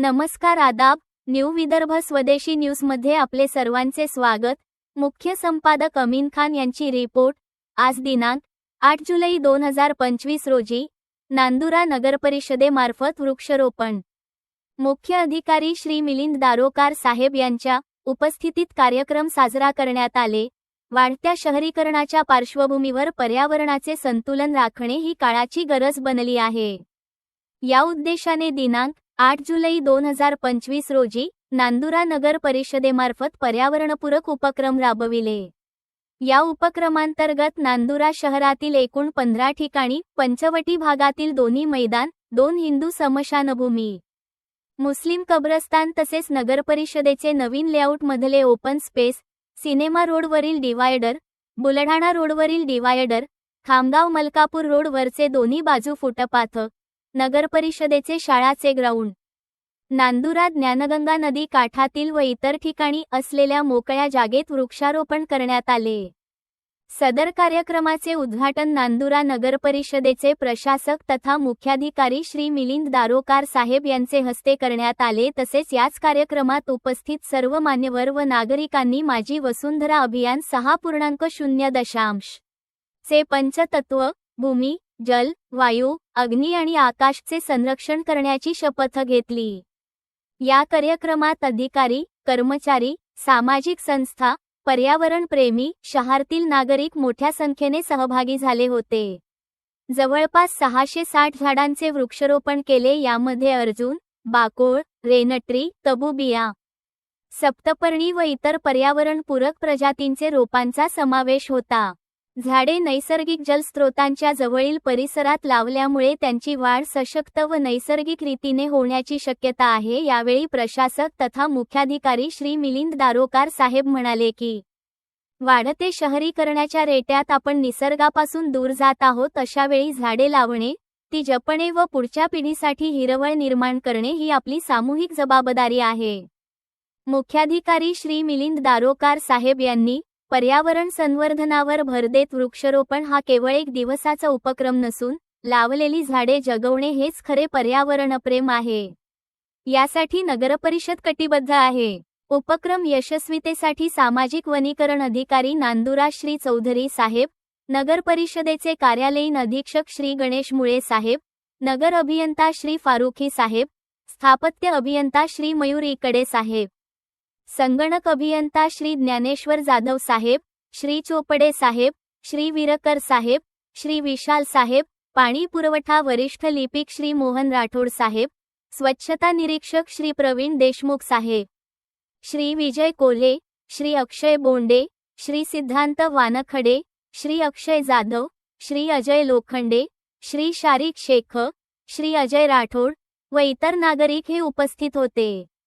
नमस्कार आदाब न्यू विदर्भ स्वदेशी न्यूजमध्ये आपले सर्वांचे स्वागत. मुख्य संपादक अमीन खान यांची रिपोर्ट. आज दिनांक आठ जुलै दोन हजार पंचवीस रोजी नांदुरा नगरपरिषदेमार्फत वृक्षारोपण. मुख्य अधिकारी श्री मिलिंद दारोकार साहेब यांच्या उपस्थितीत कार्यक्रम साजरा करण्यात आले. वाढत्या शहरीकरणाच्या पार्श्वभूमीवर पर्यावरणाचे संतुलन राखणे ही काळाची गरज बनली आहे. या उद्देशाने दिनांक आठ जुलै दोन हजार पंचवीस रोजी नांदुरा नगर परिषदेमार्फत पर्यावरणपूरक उपक्रम राबविले. या उपक्रमांतर्गत नांदुरा शहरातील एकूण पंधरा ठिकाणी पंचवटी भागातील दोन्ही मैदान दोन हिंदू समशानभूमी मुस्लिम कब्रस्तान तसेच नगरपरिषदेचे नवीन लेआउटमधले ओपन स्पेस सिनेमा रोडवरील डिवायडर बुलढाणा रोडवरील डिवायडर खामगाव मलकापूर रोडवरचे दोन्ही बाजू फुटपाथ नगरपरिषदेचे शाळाचे ग्राउंड. नांदुरा ज्ञानगंगा नदी काठातील व इतर ठिकाणी असलेल्या मोकळ्या जागेत वृक्षारोपण करण्यात आले. सदर कार्यक्रमाचे उद्घाटन नांदुरा नगरपरिषदेचे प्रशासक तथा मुख्याधिकारी श्री मिलिंद दारोकार साहेब यांचे हस्ते करण्यात आले. तसेच याच कार्यक्रमात उपस्थित सर्व मान्यवर व नागरिकांनी माझी वसुंधरा अभियान सहा पूर्णांक शून्य दशांश चे पंचतत्व भूमी जल वायू अग्नी आणि आकाशचे संरक्षण करण्याची शपथ घेतली. या कार्यक्रमात अधिकारी कर्मचारी सामाजिक संस्था पर्यावरण प्रेमी शहरातील नागरिक मोठ्या संख्येने सहभागी झाले होते. जवळपास सहाशे साठ झाडांचे वृक्षारोपण केले यामध्ये अर्जुन बाकोळ रेनट्री तबुबिया सप्तपर्णी व इतर पर्यावरणपूरक प्रजातींचे रोपांचा समावेश होता. झाडे नैसर्गिक जलस्रोतांच्या जवळील परिसरात लावल्यामुळे त्यांची वाढ सशक्त व नैसर्गिक रीतीने होण्याची शक्यता आहे यावेळी प्रशासक तथा मुख्याधिकारी श्री मिलिंद दारोकार साहेब म्हणाले की वाढते शहरीकरणाच्या रेट्यात आपण निसर्गापासून दूर जात आहोत अशावेळी झाडे लावणे ती जपणे व पुढच्या पिढीसाठी हिरवळ निर्माण करणे ही आपली सामूहिक जबाबदारी आहे. मुख्याधिकारी श्री मिलिंद दारोकार साहेब यांनी पर्यावरण संवर्धनावर भर देत वृक्षारोपण हा केवळ एक दिवसाचा उपक्रम नसून लावलेली झाडे जगवणे हेच खरे पर्यावरणप्रेम आहे. यासाठी नगरपरिषद कटिबद्ध आहे. उपक्रम यशस्वीतेसाठी सामाजिक वनीकरण अधिकारी नांदुरा श्री चौधरी साहेब नगर परिषदेचे कार्यालयीन अधीक्षक श्री गणेश मुळे साहेब नगर अभियंता श्री फारुखी साहेब स्थापत्य अभियंता श्री मयूर इकडे साहेब. संगणक अभियंता श्री ज्ञानेश्वर जाधव साहेब श्री चोपडे साहेब श्री विरकर साहेब श्री विशाल साहेब पाणी पुरवठा वरिष्ठ लिपिक श्री मोहन राठोड साहेब स्वच्छता निरीक्षक श्री प्रवीण देशमुख साहेब श्री विजय कोल्हे श्री अक्षय बोंडे श्री सिद्धांत वानखडे श्री अक्षय जाधव श्री अजय लोखंडे श्री शारिक शेख श्री अजय राठोड व इतर नागरिक हे उपस्थित होते.